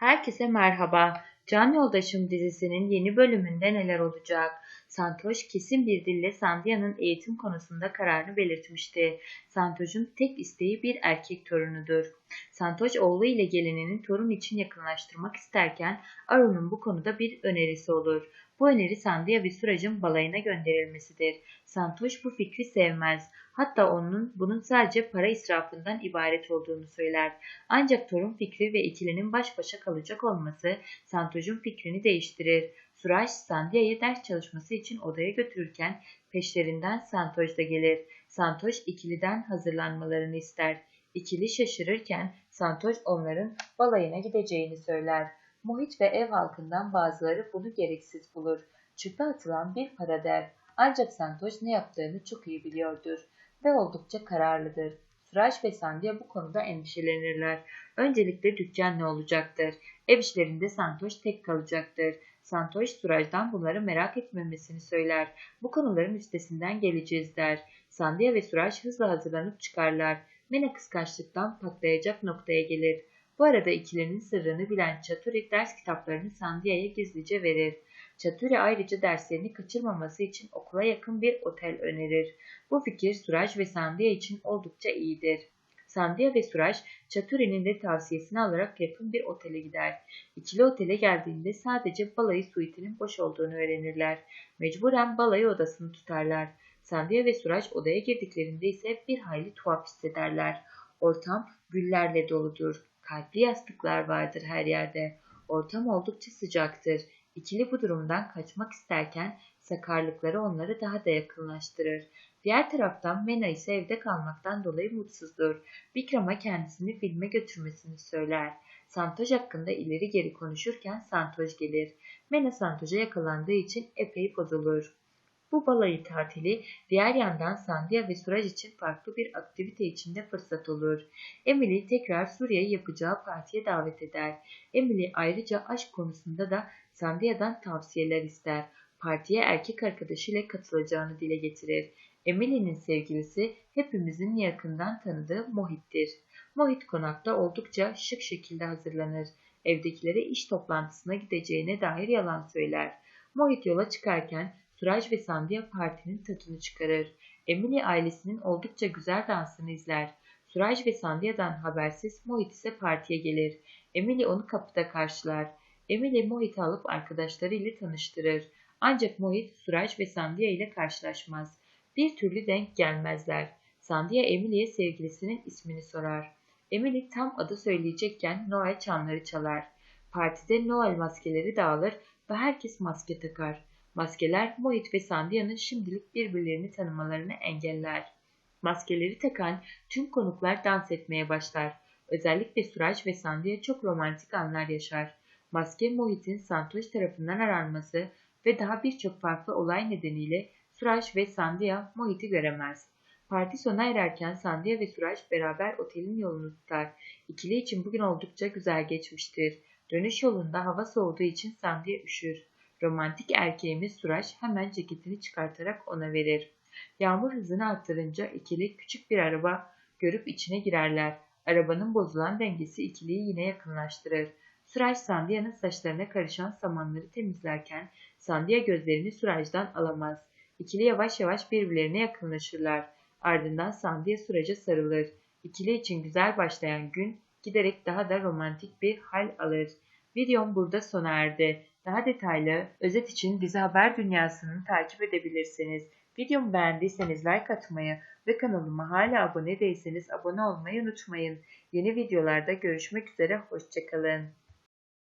Herkese merhaba. Can Yoldaşım dizisinin yeni bölümünde neler olacak? Santoş kesin bir dille Sandia'nın eğitim konusunda kararını belirtmişti. Santoş'un tek isteği bir erkek torunudur. Santoş oğlu ile gelininin torun için yakınlaştırmak isterken Arun'un bu konuda bir önerisi olur. Bu öneri Sandia ve Suraj'ın balayına gönderilmesidir. Santoş bu fikri sevmez. Hatta onun bunun sadece para israfından ibaret olduğunu söyler. Ancak torun fikri ve ikilinin baş başa kalacak olması Santoş'un fikrini değiştirir. Suraj Sandia'yı ders çalışması için odaya götürürken peşlerinden Santoş da gelir. Santoş ikiliden hazırlanmalarını ister. İkili şaşırırken Santoş onların balayına gideceğini söyler. Mohit ve ev halkından bazıları bunu gereksiz bulur. Çöpe atılan bir para der. Ancak Santoş ne yaptığını çok iyi biliyordur ve oldukça kararlıdır. Suraj ve Sandia bu konuda endişelenirler. Öncelikle dükkan ne olacaktır? Ev işlerinde Santoş tek kalacaktır. Santoş Suraj'dan bunları merak etmemesini söyler. Bu konuların üstesinden geleceğiz der. Sandia ve Suraj hızla hazırlanıp çıkarlar. Mena kıskançlıktan patlayacak noktaya gelir. Bu arada ikilinin sırrını bilen Çaturi ders kitaplarını Sandia'ya gizlice verir. Çaturi ayrıca derslerini kaçırmaması için okula yakın bir otel önerir. Bu fikir Suraj ve Sandia için oldukça iyidir. Sandia ve Suraj, Çaturi'nin de tavsiyesini alarak yakın bir otele gider. İkili otele geldiğinde sadece balayı suitinin boş olduğunu öğrenirler. Mecburen balayı odasını tutarlar. Sandia ve Suraj odaya girdiklerinde ise bir hayli tuhaf hissederler. Ortam güllerle doludur. Kalpli yastıklar vardır her yerde. Ortam oldukça sıcaktır. İkili bu durumdan kaçmak isterken sakarlıkları onları daha da yakınlaştırır. Diğer taraftan Mena ise evde kalmaktan dolayı mutsuzdur. Bikram'a kendisini filme götürmesini söyler. Santoj hakkında ileri geri konuşurken Santoj gelir. Mena Santoj'a yakalandığı için epey bozulur. Bu balayı tatili diğer yandan Sandia ve Suraj için farklı bir aktivite içinde fırsat olur. Emily tekrar Suriye yapacağı partiye davet eder. Emily ayrıca aşk konusunda da Sandia'dan tavsiyeler ister. Partiye erkek arkadaşıyla katılacağını dile getirir. Emily'nin sevgilisi hepimizin yakından tanıdığı Mohit'tir. Mohit konakta oldukça şık şekilde hazırlanır. Evdekilere iş toplantısına gideceğine dair yalan söyler. Mohit yola çıkarken Suraj ve Sandia partinin tadını çıkarır. Emily ailesinin oldukça güzel dansını izler. Suraj ve Sandia'dan habersiz Mohit ise partiye gelir. Emily onu kapıda karşılar. Emily Mohit'i alıp arkadaşlarıyla tanıştırır. Ancak Mohit, Suraj ve Sandia ile karşılaşmaz. Bir türlü denk gelmezler. Sandia Emily'ye sevgilisinin ismini sorar. Emily tam adı söyleyecekken Noel çanları çalar. Partide Noel maskeleri dağılır ve herkes maske takar. Maskeler Mohit ve Sandia'nın şimdilik birbirlerini tanımalarını engeller. Maskeleri takan tüm konuklar dans etmeye başlar. Özellikle Suraj ve Sandia çok romantik anlar yaşar. Maske Mohit'in Santoş tarafından aranması ve daha birçok farklı olay nedeniyle Suraj ve Sandia Mohit'i göremez. Parti sona ererken Sandia ve Suraj beraber otelin yolunu tutar. İkili için bugün oldukça güzel geçmiştir. Dönüş yolunda hava soğuduğu için Sandia üşür. Romantik erkeğimiz Suraj hemen ceketini çıkartarak ona verir. Yağmur hızını arttırınca ikili küçük bir araba görüp içine girerler. Arabanın bozulan dengesi ikiliyi yine yakınlaştırır. Suraj Sandia'nın saçlarına karışan samanları temizlerken Sandia gözlerini Suraj'dan alamaz. İkili yavaş yavaş birbirlerine yakınlaşırlar. Ardından Sandia Suraj'a sarılır. İkili için güzel başlayan gün giderek daha da romantik bir hal alır. Videom burada sona erdi. Daha detaylı özet için bizi haber dünyasını takip edebilirsiniz. Videomu beğendiyseniz like atmayı ve kanalıma hala abone değilseniz abone olmayı unutmayın. Yeni videolarda görüşmek üzere, hoşçakalın.